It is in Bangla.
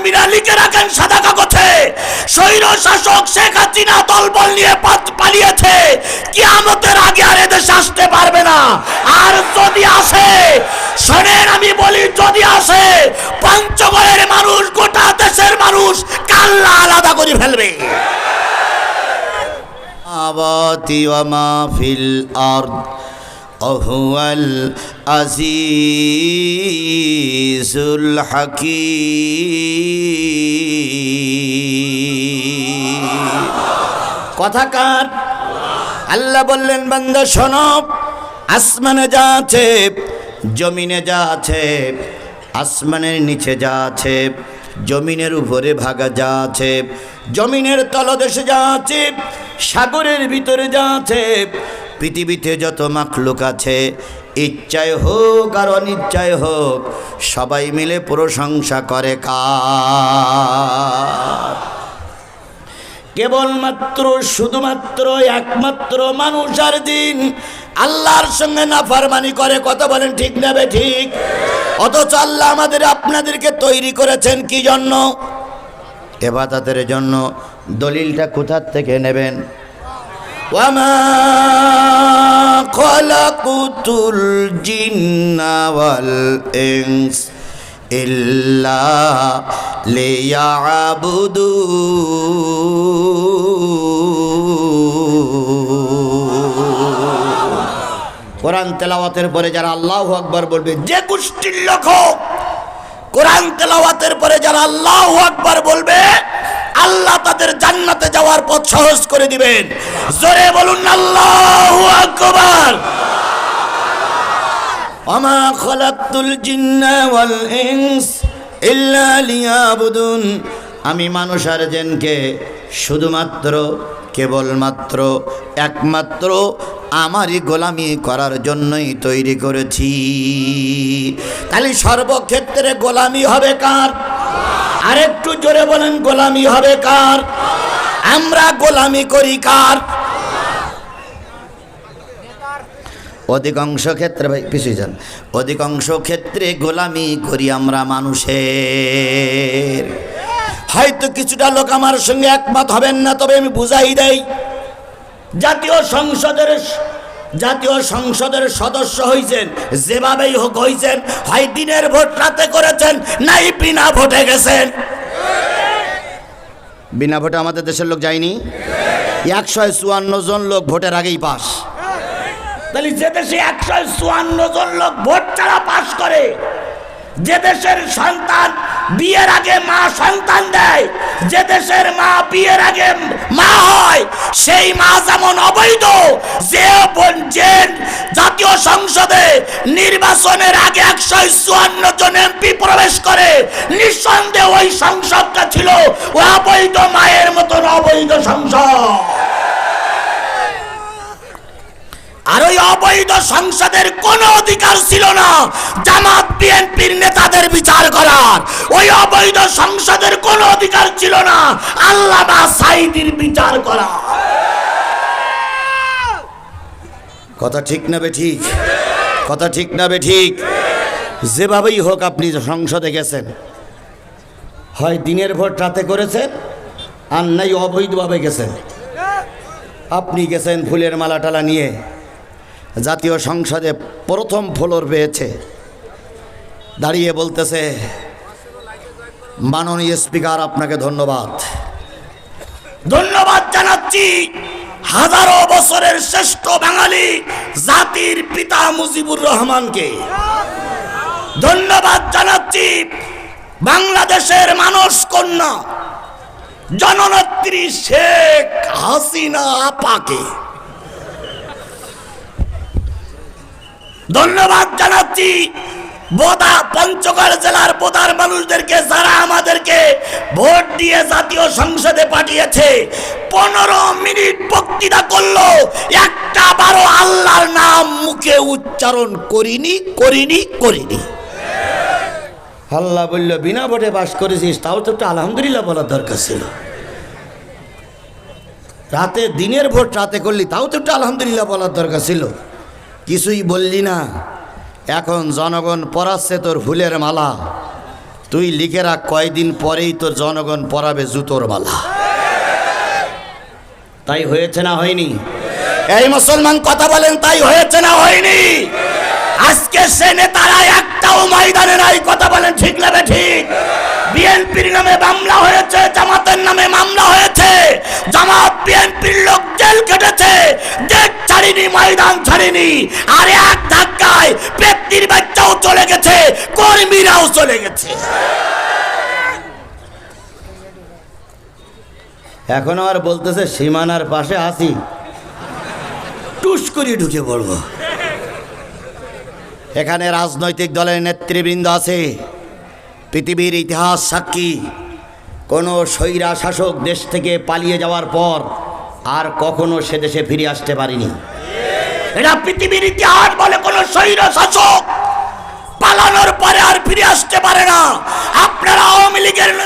কর্মীরা লিখে রাখেন সাদা কাগজে। স্বৈর শাসক শেখ হাসিনা দলবল নিয়ে পালিয়েছে। কিয়ামতের আগে আর এদেশে আসতে পারবে না। আর যদি আসে, শোনেন আমি বলি, যদি আসে, পঞ্চগড়ের মানুষ, গোটা দেশের মানুষ কাল্লা আলাদা করে ফেলবে। আবাতি ওয়া মা আরদ। অহুয়াল আজিজুল হাকি কথা কার? আল্লাহ বললেন, বান্দা সনব আসমানে যা আছে, জমিনে যা আছে, আসমানের নিচে যা আছে, জমিনের উপরে ভাগা যা আছে, জমিনের তলদেশে যা আছে, সাগরের ভিতরে যা আছে পৃথিবীতে যত মাখলুক আছে, ইচ্ছায় হোক আর অনিচ্ছায় হোক, সবাই মিলে প্রশংসা করে কার? কেবলমাত্র, শুধুমাত্র, একমাত্র মানুষ আর দিন আল্লাহর সঙ্গে নাফারমানি করে, কথা বলেন ঠিক নেবে ঠিক? অথচ আল্লাহ আমাদের আপনাদেরকে তৈরি করেছেন কি জন্য? এবাদাতের জন্য দলিলটা কোথার থেকে নেবেন? খলাকুতুল জিন্না ওয়াল ইনস ইল্লা লিয়াবুদু কোরআন তেলাওয়াতের পরে যারা আল্লাহ আকবার বলবে যে গোষ্ঠীর লোক কোরআন তেলাওয়াতের পরে যারা আল্লাহ আকবার বলবে আল্লাহ তাদের জান্নাতে যাওয়ার পথ সহজ করে দিবেন। জোরে বলুন, আল্লাহ আকবার! ওমা খলাকতুল জিন্না ওয়াল ইনস ইল্লা লিয়াবুদুন। আমি মানুষ আর জেনকে শুধুমাত্র, কেবলমাত্র, একমাত্র আমারই গোলামি করার জন্যই তৈরি করেছি। তাহলে সর্বক্ষেত্রে গোলামি হবে কার? আরেকটু জোরে বলেন গোলামি হবে কার? আমরা গোলামি করি কার? অধিকাংশ ক্ষেত্রে ভাই পিছিয়ে যান। অধিকাংশ ক্ষেত্রে গোলামি করি আমরা মানুষের। হয়তো কিছুটা লোক আমার সঙ্গে একমত হবেন না তবে আমি বুঝাই দেই। জাতীয় সংসদের জাতীয় সংসদের সদস্য হয়েছেন যেভাবেই হোক হয়েছেন হয় দিনের ভোট রাতে করেছেন নাই বিনা ভোটে গেছেন। বিনা ভোটে আমাদের দেশের লোক যায়নি? একশো চুয়ান্ন জন লোক ভোটের আগেই পাস। তাহলে যে দেশে একশো চুয়ান্ন জন লোক ভোট ছাড়া পাশ করে যে দেশের সন্তান বিয়ের আগে মা সন্তান দেয়। যে দেশের মা বিয়ের আগে মা হয়, সেই মা যেমন অবৈধ, যে জাতীয় সংসদে নির্বাচনের আগে একশো চুয়ান্ন জন এমপি প্রবেশ করে, নিঃসন্দেহে ওই সংসদটা ছিল অবৈধ মায়ের মতন অবৈধ সংসদ। আর ওই অবৈধ সংসদের কোনো অধিকার ছিল না। জামাত, বিএনপির নেতাদের বিচার করার। ওই অবৈধ সংসদের কোনো অধিকার ছিল না। আল্লামা সাইদির বিচার করা। কথা ঠিক না ঠিক? কথা ঠিক না ঠিক? যেভাবেই হোক আপনি সংসদে গেছেন। হয় দিনের ভোট রাতে করেছেন, আর নাই অবৈধভাবে গেছেন। আপনি গেছেন ফুলের মালা টালা নিয়ে। জাতীয় সংসদে প্রথম ফ্লোর পেয়েছে। দাঁড়িয়ে বলতেছে, মাননীয় স্পিকার, আপনাকে ধন্যবাদ। ধন্যবাদ জানাচ্ছি হাজারো বছরের শ্রেষ্ঠ বাঙালি জাতির পিতা মুজিবুর রহমানকে। ধন্যবাদ জানাচ্ছি বাংলাদেশের মানস কন্যা জননেত্রী শেখ হাসিনা আপাকে। ধন্যবাদ জানাচ্ছি। বোদা পঞ্চগড় জেলার বোদার মানুষদেরকে যারা আমাদেরকে ভোট দিয়ে জাতীয় সংসদে পাঠিয়েছে, পনেরো মিনিট বক্তৃতা করল, একটা বারো আল্লাহর নাম মুখে উচ্চারণ করিনি করিনি করিনি। আল্লাহ বলল, বিনা ভোটে বাস করেছিস, তাও তো একটা আলহামদুলিল্লাহ বলার দরকার ছিল। রাতে দিনের ভোট রাতে করলি, তাও তো একটা আলহামদুলিল্লাহ বলার দরকার ছিল। কিছুই বললি না। এখন জনগণ পরাচ্ছে তোর ফুলের মালা। তুই লিখে রাখ, কয়দিন পরেই তোর জনগণ পরাবে জুতোর মালা। তাই হয়েছে না হয়নি? এই মুসলমান কথা বলেন, তাই হয়েছে না হয়নি? আজকে সে নেতারা একটাও ময়দানে নাই, কথা বলেন ঠিক লাগবে ঠিক? বিএনপির নামে মামলা হয়েছে, জামাতের নামে মামলা হয়েছে। জামাত বিএনপির লোক জেল কেটেছে। দেশ ছাড়িনি ময়দান ছাড়িনি। আর এক ধাক্কায় ব্যক্তির বাচ্চাও চলে গেছে কর্মীরাও চলে গেছে। এখন আর বলতেছে সীমানার পাশে আসি টুস করে ঢুকে পড়ব। এখানে রাজনৈতিক দলের নেতৃবৃন্দ আছে। পৃথিবীর ইতিহাস সাক্ষী। কোনো স্বৈরা শাসক দেশ থেকে পালিয়ে যাওয়ার পর আর কখনো সে দেশে ফিরে আসতে পারিনি। এটা পৃথিবীর ইতিহাস বলে কোনো স্বৈরা শাসক পালানোর পরে আর ফিরে আসতে পারে না। আপনারা আওয়ামী লীগের